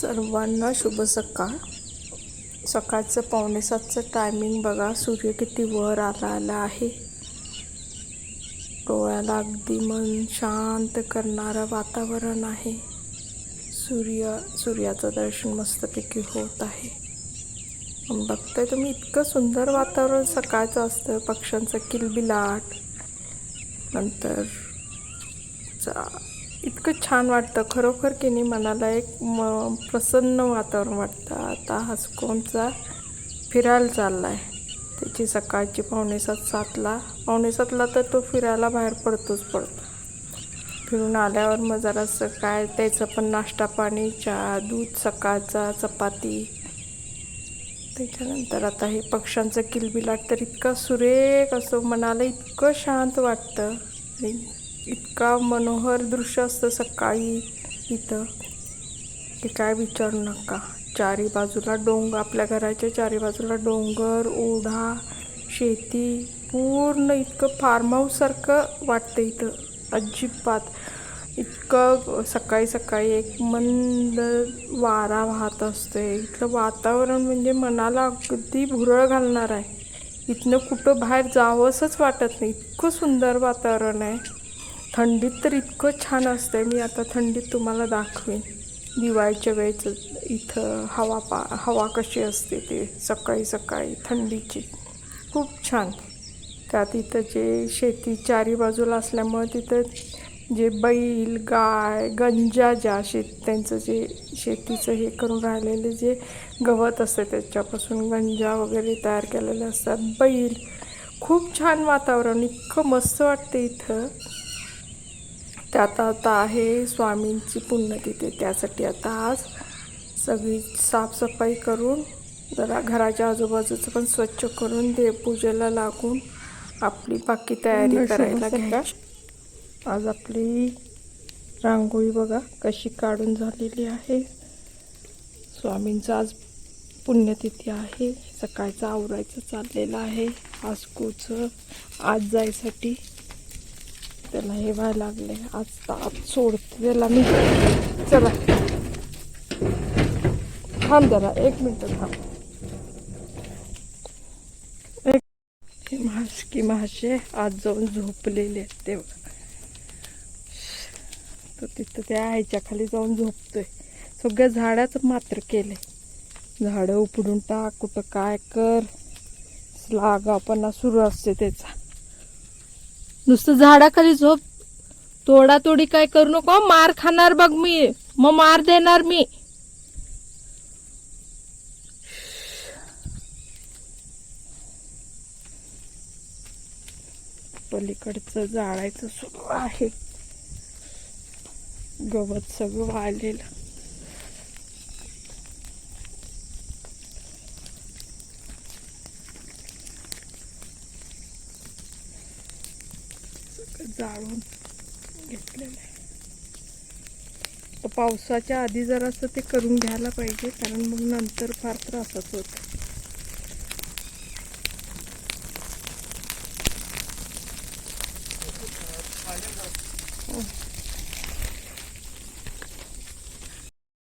सर्वांना शुभ सकाळ. सकाळचं पावणे सातचं टायमिंग बघा. सूर्य किती वर आला आला आहे. डोळ्याला अगदी मन शांत करणारं वातावरण आहे. सूर्य सूर्याचं दर्शन मस्तपैकी होत आहे. पण तुम्ही इतकं सुंदर वातावरण सकाळचं असतं. पक्ष्यांचं किलबिलाट. नंतर चा इतकं छान वाटतं. खरोखर की नाही मनाला एक म प्रसन्न वातावरण वाटतं. आता हसकोनचा फिरायला चालला आहे त्याची सकाळची पावणेसात सातला पावणेसातला तर तो फिरायला बाहेर पडतोच पडतो. फिरून आल्यावर मग जरासं काय त्याचं पण नाश्ता पाणी चहा दूध सकाळचा चपाती. त्याच्यानंतर आता हे पक्ष्यांचं किलबिलाट तर इतकं सुरेख असं मनाला इतकं शांत वाटतं. इतका मनोहर दृश्य असतं सकाळी इथं की काय विचारू नका. चारी बाजूला डोंग आपल्या घराच्या चारी बाजूला डोंगर ओढा शेती पूर्ण इतकं फार्म हाऊससारखं वाटतं इथं. अजिबात. इतकं सकाळी सकाळी एक मंद वारा वाहत असते इथलं वातावरण म्हणजे मनाला अगदी भुरळ घालणार आहे. इथनं कुठं बाहेर जावंसंच वाटत नाही. इतकं सुंदर वातावरण आहे. थंडीत तर इतकं छान असतं मी आता थंडीत तुम्हाला दाखवेन. दिवाळीच्या वेळेचं इथं हवा पा हवा कशी असते ते सकाळी सकाळी थंडीची. खूप छान. त्यात इथं जे शेती चारी बाजूला असल्यामुळं तिथं जे बैल गाय गंजा ज्या शेत त्यांचं जे शेतीचं हे करून राहिलेले जे गवत असतं त्याच्यापासून गंजा वगैरे तयार केलेले असतात. बैल. खूप छान वातावरण. इतकं मस्त वाटतं इथं. त्यात आता आहे स्वामींची पुण्यतिथी. त्यासाठी आता आज सगळी साफसफाई करून जरा घराच्या आजूबाजूचं पण स्वच्छ करून देवपूजेला लागून आपली बाकी तयारी करायला घ्यायची आज आपली रांगोळी बघा कशी काढून झालेली आहे. स्वामींचं आज पुण्यतिथी आहे. सकाळचं आवरायचं चाललेलं आहे. आज कोचं आज जायसाठी त्याला हे व्हायला लागले. आज आज सोडते त्याला मी. चला. थांब जरा एक मिनटं थांब. एक हे महाशकी महाशे आज जाऊन झोपलेले आहेत तो तिथं त्या आईच्या खाली जाऊन झोपतोय. सगळ्या झाडाचं मात्र केले झाडं उपडून टाक कुठं काय कर. लागापणा सुरू असते त्याचा. नुसतं झाडाखाली झोप. तोडातोडी काय करू नको मार खाणार बघ मी. मग मार देणार मी. पलीकडचं जाळायचं सुरू आहे. गवत सगळं वाळलेलं सगळं जाळून घेतलेलं आहे. तर पावसाच्या आधी जरासं ते करून घ्यायला पाहिजे कारण मग नंतर फार त्रासच होत.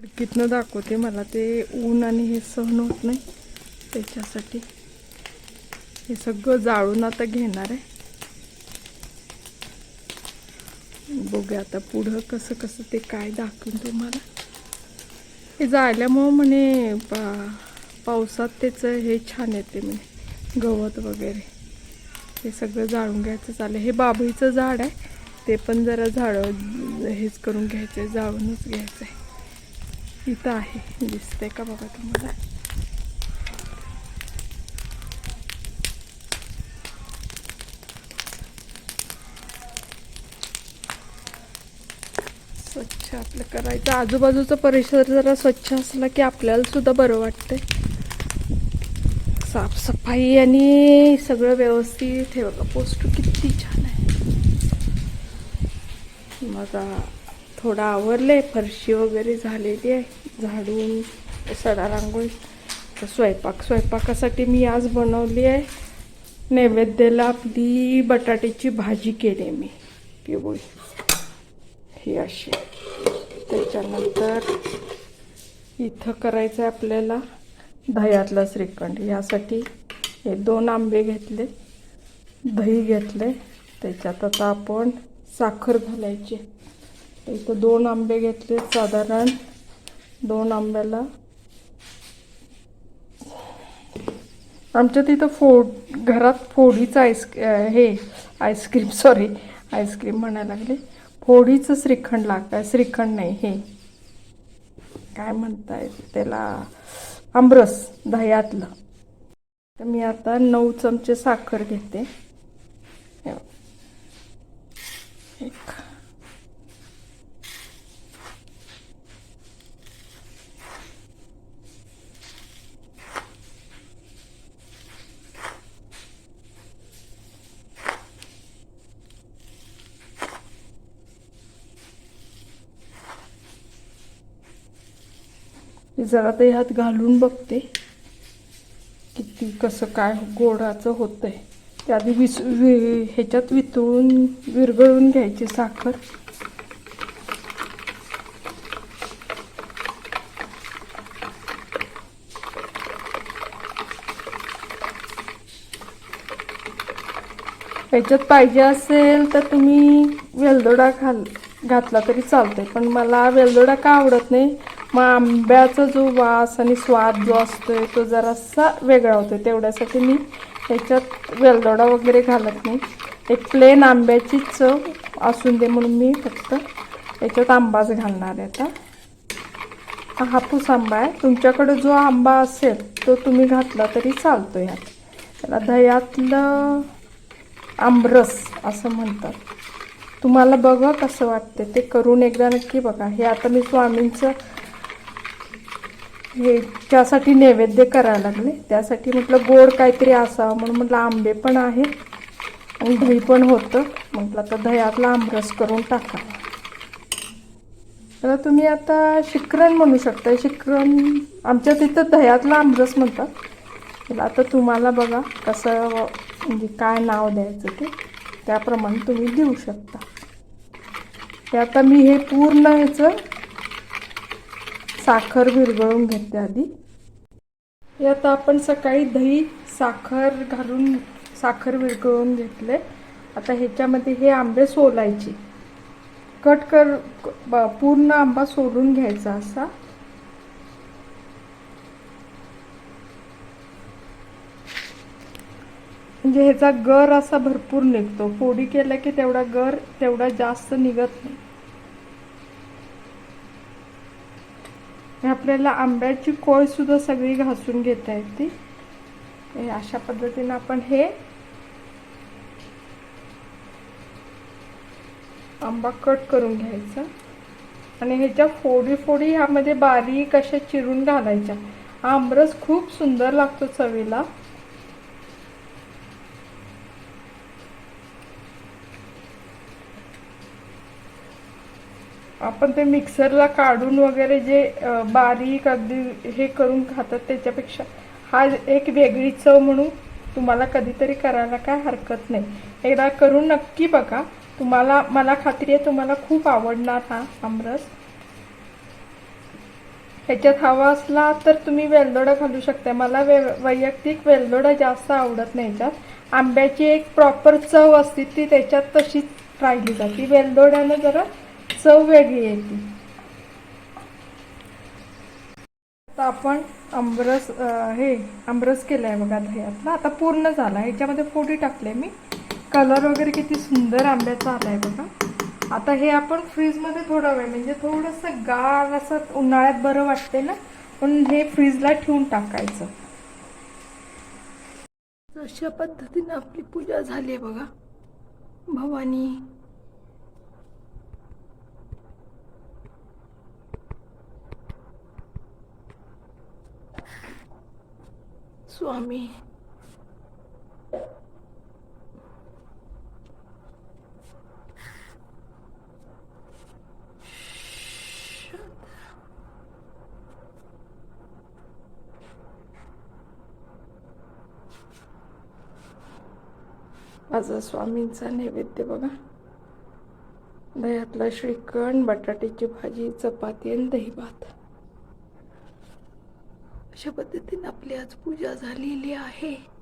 खिडकीतनं दाखवते मला ते ऊन आणि हे सहन होत नाही त्याच्यासाठी. हे सगळं जाळून आता घेणार आहे. बघूया आता पुढं कसं कसं ते काय दाखवून तुम्हाला. हे जाळल्यामुळं म्हणे पा पावसात त्याचं हे छान येते म्हणे गवत वगैरे. हे सगळं जाळून घ्यायचं चालेल हे बाभळीचं झाड आहे ते पण जरा झाडं हेच करून घ्यायचं आहे जाळूनच घ्यायचं आहे इथं आहे दिसतंय का बघा तुम्हाला? स्वच्छ आपलं करायचं. आजूबाजूचा परिसर जरा स्वच्छ असला की आपल्याला सुद्धा बरं वाटतंय. साफसफाई आणि सगळं व्यवस्थित. हे बघा पोस्ट किती छान आहे. मग थोडं आवरले फरशी वगैरे झालेली आहे. झाडून सडा रांगोळी. तर स्वयंपाक स्वयंपाकासाठी मी आज बनवली आहे. नैवेद्याला आपली बटाट्याची भाजी केली मी. पिवळी. ही अशी त्याच्यानंतर इथं करायचं आहे आपल्याला दह्यातलं श्रीखंड. यासाठी हे दोन आंबे घेतले दही घेतले त्याच्यात आता आपण साखर घालायची. तर इथं दोन आंबे घेतले साधारण दोन आंब्याला. आमच्या तिथं फोड घरात फोडीचं आईस हे ice cream sorry ice cream म्हणायला लागले. फोडीचं श्रीखंड लागतं श्रीखंड नाही हे. काय म्हणताय त्याला? आमरस दह्यातलं. तर मी आता नऊ चमचे साखर घेते. हे एक मी जरा ते ह्यात घालून बघते किती कसं काय गोडाचं होतंय. ते आधी विस वि ह्याच्यात वितळून विरघळून घ्यायची साखर. ह्याच्यात पाहिजे असेल तर तुम्ही वेलदोडा घाल घातला तरी चालतंय पण मला वेलदोडा का आवडत नाही? मग आंब्याचा जो वास आणि स्वाद जो असतोय तो जरासा वेगळा होतो तेवढ्यासाठी मी ह्याच्यात वेलदोडा वगैरे घालत नाही. एक प्लेन आंब्याची चव असून दे म्हणून मी फक्त याच्यात आंबाच घालणार आहे आता. हापूस आंबा आहे. तुमच्याकडे जो आंबा असेल तो तुम्ही घातला तरी चालतो ह्यात त्याला दह्यातलं आमरस असं म्हणतात. तुम्हाला बघा कसं वाटते ते करून एकदा नक्की बघा. हे आता मी स्वामींचं हे त्यासाठी नैवेद्य करायला लागले त्यासाठी म्हटलं गोड काहीतरी असावं. म्हणून म्हटलं आंबे पण आहेत आणि दही पण होतं. म्हटलं आता दह्यातला आमरस करून टाका. तर तुम्ही आता शिक्रण म्हणू शकता. शिक्रण आमच्या तिथं दह्यातला आमरस म्हणतात. आता तुम्हाला बघा कसं म्हणजे काय नाव द्यायचं ते. त्याप्रमाणे तुम्ही देऊ शकता. ते आता मी हे पूर्ण ह्याचं साखर विरघळून घेते आधी. यात आपण सकाळी दही साखर घालून साखर विरघळून घेतले. आता ह्याच्यामध्ये हे आंबे सोलायचे. कट कर पूर्ण आंबा सोलून घ्यायचा असा. म्हणजे ह्याचा गर असा भरपूर निघतो. फोडी केला की तेवढा गर तेवढा जास्त निघत नाही. हे आपल्याला आंब्याची कोळसुद्धा सगळी घासून घेता येते. अशा पद्धतीने आपण हे आंबा कट करून घ्यायचा. आणि ह्याच्या फोडी फोडी ह्यामध्ये बारीक अशा चिरून घालायच्या. हा आमरस खूप सुंदर लागतो चवीला. आपण ते मिक्सरला काढून वगैरे जे बारीक अगदी हे करून खातात त्याच्यापेक्षा हा एक वेगळी चव म्हणून तुम्हाला कधीतरी करायला काय हरकत नाही. एकदा करून नक्की बघा. तुम्हाला मला खात्री आहे तुम्हाला खूप आवडणार हा आमरस. ह्याच्यात हवा असला तर तुम्ही वेलदोडा घालू शकता. मला वे वैयक्तिक वेलदोडा जास्त आवडत नाही ह्याच्यात आंब्याची एक प्रॉपर चव असते ती त्याच्यात तशीच राहिली जाते. वेलदोड्यानं जरा चव वेगळी येते आता आपण आंबरस हे आंबरस केलं आहे बघा दह्यातला आता पूर्ण झाला. ह्याच्यामध्ये फोडी टाकले मी. कलर वगैरे किती सुंदर आंब्याचा आला आहे बघा. आता हे आपण फ्रीजमध्ये थोडा वेळ म्हणजे थोडंसं गार असं उन्हाळ्यात बरं वाटते ना. पण हे फ्रीजला ठेवून टाकायचं. अशा पद्धतीने आपली पूजा झाली आहे बघा. भवानी स्वामी. माझा स्वामींचा नैवेद्य बघा. दह्यातला श्रीखंड बटाट्याची भाजी चपाती आणि दही भात अशा पद्धतीने आपली आज पूजा झालेली आहे.